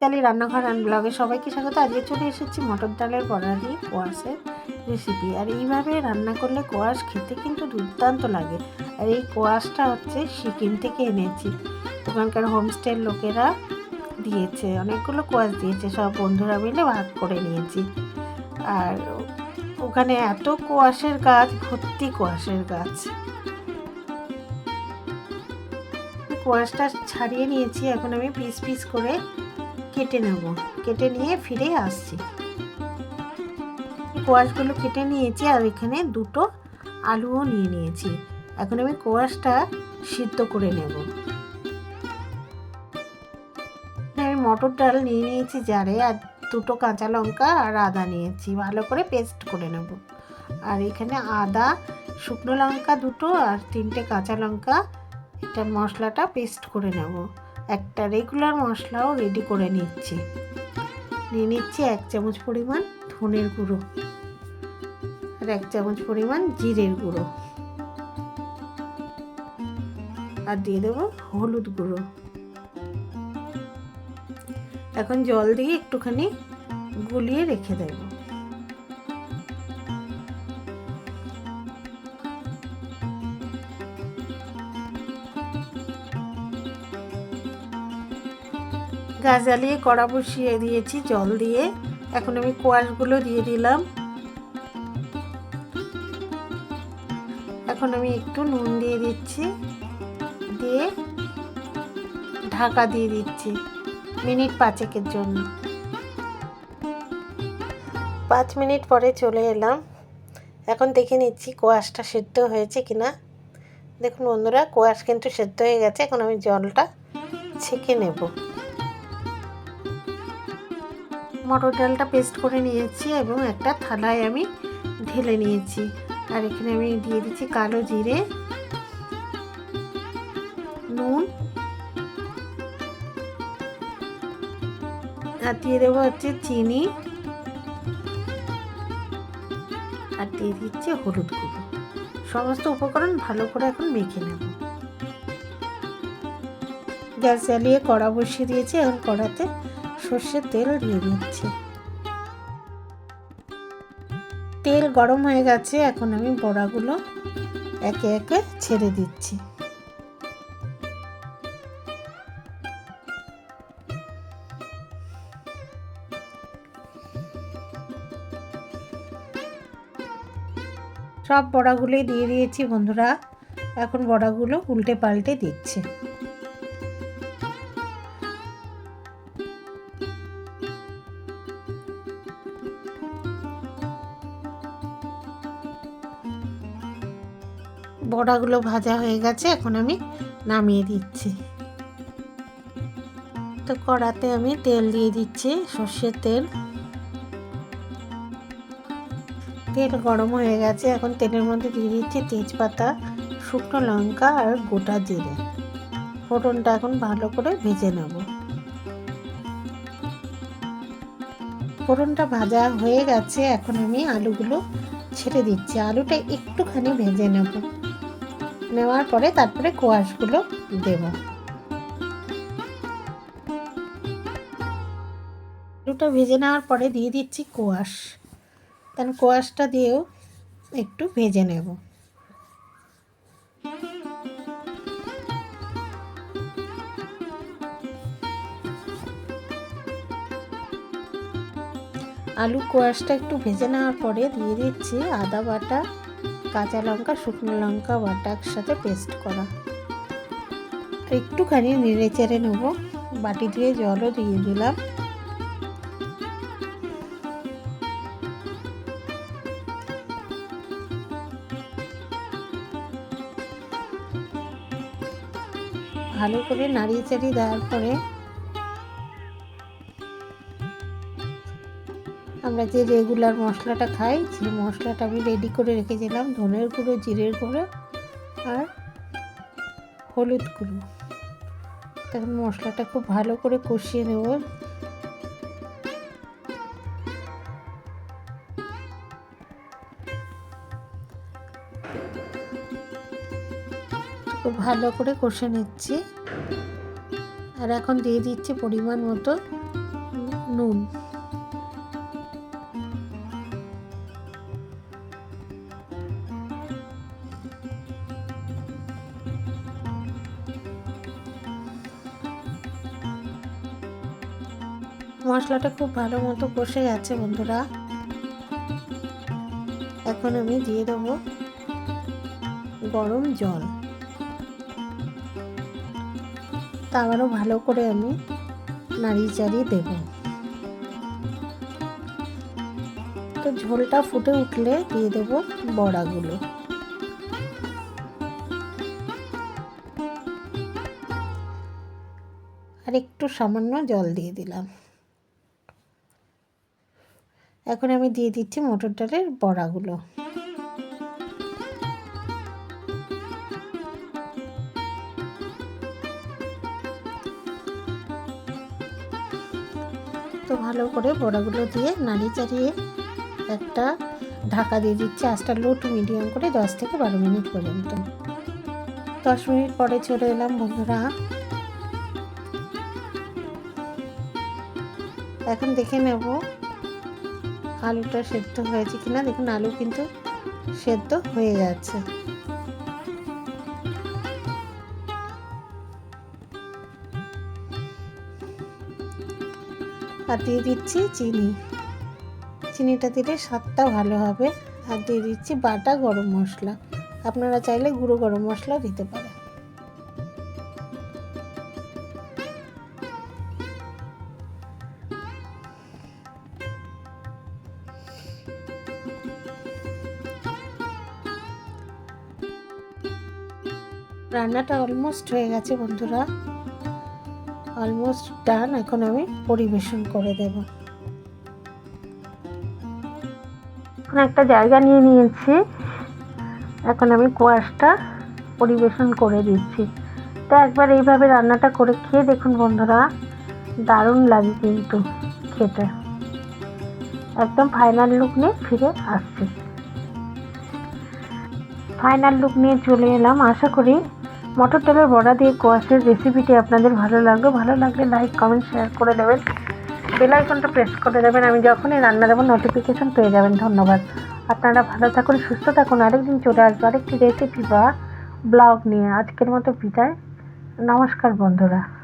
তাহলে রান্নাঘর রান ব্লগে সবাইকে স্বাগত। আজকে চলে এসেছি মটর ডালের বড়া দিয়ে কোয়াশের রেসিপি আর এইভাবে রান্না করলে কোয়াশ খেতে কিন্তু দুর্দান্ত লাগে। আর এই কোয়াশটা হচ্ছে সিকিম থেকে এনেছি। ওখানকার হোমস্টের লোকেরা দিয়েছে, অনেকগুলো কোয়াশ দিয়েছে, সব বন্ধুরা মিলে ভাগ করে নিয়েছি। আর ওখানে এত কোয়াশের গাছ, ভর্তি কোয়াশের গাছ। কোয়াশটা ছাড়িয়ে নিয়েছি, এখন আমি পিস পিস করে কেটে নেব। কেটে নিয়ে ফিরে আসছি। কোয়াশগুলো কেটে নিয়েছি আর এখানে দুটো আলুও নিয়ে নিয়েছি। এখন আমি কোয়াশটা সিদ্ধ করে নেব। আমি মটর ডাল নিয়ে নিয়েছি জারে আর দুটো কাঁচা লঙ্কা আর আদা নিয়েছি। ভালো করে পেস্ট করে নেব। আর এখানে আদা, শুকনো লঙ্কা দুটো আর তিনটে কাঁচা লঙ্কা এটা মশলাটা পেস্ট করে নেব। একটা রেগুলার মশলাও রেডি করে নিচ্ছি। নিয়ে নিচ্ছি এক চামচ পরিমাণ ধনের গুঁড়ো আর এক চামচ পরিমাণ জিরের গুঁড়ো। আর দিয়ে দেবো হলুদ গুঁড়ো। এখন জল দিয়ে একটুখানি গুলিয়ে রেখে দেবো। গাছ জ্বালিয়ে কড়া বসিয়ে দিয়েছি, জল দিয়ে। এখন আমি কোয়াশগুলো দিয়ে দিলাম। এখন আমি একটু নুন দিয়ে দিচ্ছি। দিয়ে ঢাকা দিয়ে দিচ্ছি মিনিট পাঁচেকের জন্য। পাঁচ মিনিট পরে চলে এলাম। এখন দেখে নিচ্ছি কোয়াশটা সেদ্ধ হয়েছে কিনা। দেখুন বন্ধুরা, কোয়াশ কিন্তু সেদ্ধ হয়ে গেছে। এখন আমি জলটা ছেঁকে নেব। মটর ডালটা পেস্ট করে নিয়েছি এবং একটা থালায় আমি ঢেলে নিয়েছি। আর এখানে আমি দিয়ে দিচ্ছি কালো জিরে, নুন, আর দিয়ে দেবো হচ্ছে চিনি, আর দিয়ে দিচ্ছি হলুদ গুঁড়ো। সমস্ত উপকরণ ভালো করে এখন মেখে নেব। গ্যাস জ্বালিয়ে কড়া বসিয়ে দিয়েছি, এখন কড়াতে সর্ষের তেল দিয়ে দিচ্ছি। তেল গরম হয়ে গেছে, এখন আমি বড়াগুলো একে একে ছেড়ে দিচ্ছি। সব বড়াগুলোই দিয়ে দিয়েছি বন্ধুরা, এখন বড়াগুলো উল্টে পাল্টে দিচ্ছি। বড়াগুলো ভাজা হয়ে গেছে, এখন আমি নামিয়ে দিচ্ছি। তো কড়াতে আমি তেল দিয়ে দিচ্ছি, সর্ষের তেল। তেল গরম হয়ে গেছে, এখন তেলের মধ্যে দিয়ে দিচ্ছি তেজপাতা, শুকনো লঙ্কা আর গোটা জিরে। ফোড়নটা এখন ভালো করে ভেজে নেব। ফোড়নটা ভাজা হয়ে গেছে, এখন আমি আলুগুলো ছেড়ে দিচ্ছি। আলুটা একটুখানি ভেজে নেব। নেওয়ার পরে তারপরে কোয়াশগুলো দেব। আলুটা ভেজে নেওয়ার পরে দিয়ে দিচ্ছি কোয়াশ। কারণ কোয়াশটা দিয়েও একটু ভেজে নেব। আলু কোয়াশটা একটু ভেজে নেওয়ার পরে দিয়ে দিচ্ছি আদা বাটা কাঁচা লঙ্কা, শুকনো লঙ্কা, বাটা একসাথে পেস্ট করা। একটুখানি নেড়ে চেড়ে নেব। বাটি দিয়ে জলও দিয়ে দিলাম। ভালো করে নাড়িয়ে চাড়িয়ে দেওয়ার পরে আমরা যে রেগুলার মশলাটা খাই সেই মশলাটা আমি রেডি করে রেখেছিলাম, ধনের গুঁড়ো, জিরের গুঁড়ো আর হলুদ গুঁড়ো। তখন মশলাটা খুব ভালো করে কষিয়ে নেব। খুব ভালো করে কষে নিচ্ছি। আর এখন দিয়ে দিচ্ছি পরিমাণ মতো নুন। মশলাটা খুব ভালো মতো কষে গেছে, বন্ধুরা। এখন আমি দিয়ে দেবো গরম জল। তা ভালো করে আমি নাড়িয়ে চাড়িয়ে দেব। তো ঝোলটা ফুটে উঠলে দিয়ে দেবো বড়াগুলো। আর একটু সামান্য জল দিয়ে দিলাম। এখন আমি দিয়ে দিচ্ছি মটর ডালের বড়াগুলো। তো ভালো করে বড়াগুলো দিয়ে নাড়িয়ে চাড়িয়ে একটা ঢাকা দিয়ে দিচ্ছি আঁচটা লো টু মিডিয়াম করে দশ থেকে বারো মিনিট পর্যন্ত। দশ মিনিট পরে চলে এলাম বন্ধুরা। এখন দেখে নেব আলুটা সেদ্ধ হয়েছে কিনা, দেখুন, আলু কিন্তু সেদ্ধ হয়ে যাচ্ছে। আর দিয়ে দিচ্ছি চিনি। চিনিটা দিলে স্বাদটা ভালো হবে। আর দিয়ে দিচ্ছি বাটা গরম মশলা। আপনারা চাইলে গুঁড়ো গরম মশলা দিতে পারেন। রান্নাটা অলমোস্ট হয়ে গেছে বন্ধুরা। অলমোস্ট ডান এখন আমি পরিবেশন করে দেব। এখন একটা জায়গা নিয়ে নিয়েছি। এখন আমি কোয়াশটা পরিবেশন করে দিচ্ছি। তো একবার এইভাবে রান্নাটা করে খেয়ে দেখুন বন্ধুরা। দারুণ লাগে কিন্তু খেতে। একদম ফাইনাল লুক নিয়ে ফিরে আসছি। ফাইনাল লুক নিয়ে চলে এলাম, আশা করি মটর ডালের বড়া দিয়ে কোয়াশের রেসিপিটি আপনাদের ভালো লাগল, ভালো লাগলে লাইক কমেন্ট শেয়ার করে দেবেন। বেল আইকনটা প্রেস করে দেবেন, আমি যখনই রান্না দেবো নোটিফিকেশান পেয়ে যাবেন, ধন্যবাদ। আপনারা ভালো থাকুন, সুস্থ থাকুন, আরেকদিন চলে আসব, আরেকটি রেসিপি বা ব্লগ নিয়ে। আজকের মতো বিদায়, নমস্কার বন্ধুরা।